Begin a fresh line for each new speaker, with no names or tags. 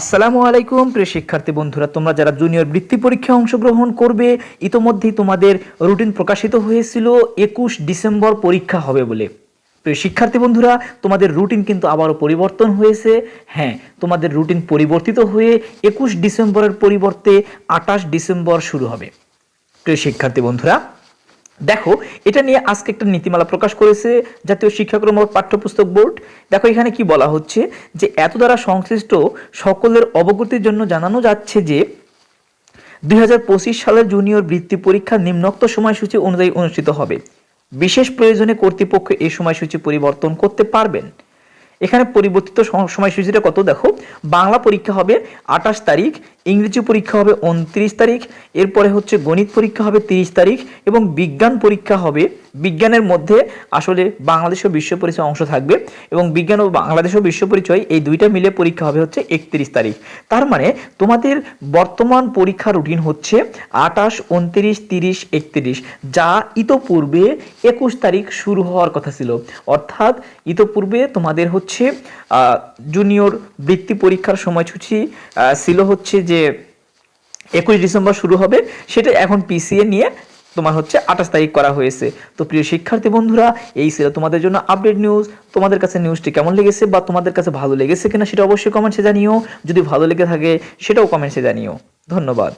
আসসালামু আলাইকুম, প্রিয় শিক্ষার্থী বন্ধুরা, তোমরা যারা জুনিয়র বৃত্তি পরীক্ষায় অংশগ্রহণ করবে, ইতোমধ্যেই তোমাদের রুটিন প্রকাশিত হয়েছিল, একুশ ডিসেম্বর পরীক্ষা হবে বলে। প্রিয় শিক্ষার্থী বন্ধুরা, তোমাদের রুটিন কিন্তু আবারও পরিবর্তন হয়েছে। হ্যাঁ তোমাদের রুটিন পরিবর্তিত হয়ে একুশ ডিসেম্বরের পরিবর্তে আঠাশ ডিসেম্বর শুরু হবে। প্রিয় শিক্ষার্থী বন্ধুরা দেখো, এটা নিয়ে আজকে একটা নীতিমালা প্রকাশ করেছে জাতীয় শিক্ষাক্রম ও পাঠ্যপুস্তক বোর্ড। দেখো, এখানে কি বলা হচ্ছে যে, এত দ্বারা সংশ্লিষ্ট সকলের অবগতির জন্য জানানো যাচ্ছে যে, দুই হাজার পঁচিশ সালের জুনিয়র বৃত্তি পরীক্ষা নিম্নোক্ত সময়সূচি অনুযায়ী অনুষ্ঠিত হবে। বিশেষ প্রয়োজনে কর্তৃপক্ষ এই সময়সূচি পরিবর্তন করতে পারবেন। এখানে পরিবর্তিত সম- সময়সূচিটা কত দেখো? বাংলা পরীক্ষা হবে আঠাশ তারিখ, ইংরেজি পরীক্ষা হবে উনত্রিশ তারিখ, এরপরে হচ্ছে গণিত পরীক্ষা হবে তিরিশ তারিখ এবং বিজ্ঞান পরীক্ষা হবে বিজ্ঞানের মধ্যে আসলে বাংলাদেশ বিশ্ব পরিচয় অংশ থাকবে এবং বিজ্ঞান ও বাংলাদেশ ও বিশ্ব পরিচয় এই দুইটা মিলে পরীক্ষা হবে হচ্ছে একত্রিশ তারিখ। তার মানে তোমাদের বর্তমান পরীক্ষা রুটিন হচ্ছে আঠাশ, উনত্রিশ, তিরিশ, একত্রিশ, যা ইতোপূর্বে একুশ তারিখ শুরু হওয়ার কথা ছিল। অর্থাৎ ইতোপূর্বে তোমাদের হচ্ছে জুনিয়র বৃত্তি পরীক্ষার সময়সূচি ছিল হচ্ছে যে একুশ ডিসেম্বর শুরু হবে, সেটা এখন পিসিএ নিয়ে তোমার হচ্ছে আঠাশ তারিখ করা হয়েছে। তো প্রিয় শিক্ষার্থী বন্ধুরা, এই ছিল তোমাদের জন্য আপডেট নিউজ তোমাদের কাছে নিউজটি কেমন লেগেছে বা তোমাদের কাছে ভালো লেগেছে কিনা সেটা অবশ্যই কমেন্টসে জানিও। যদি ভালো লেগে থাকে, সেটাও কমেন্টসে জানিও। ধন্যবাদ।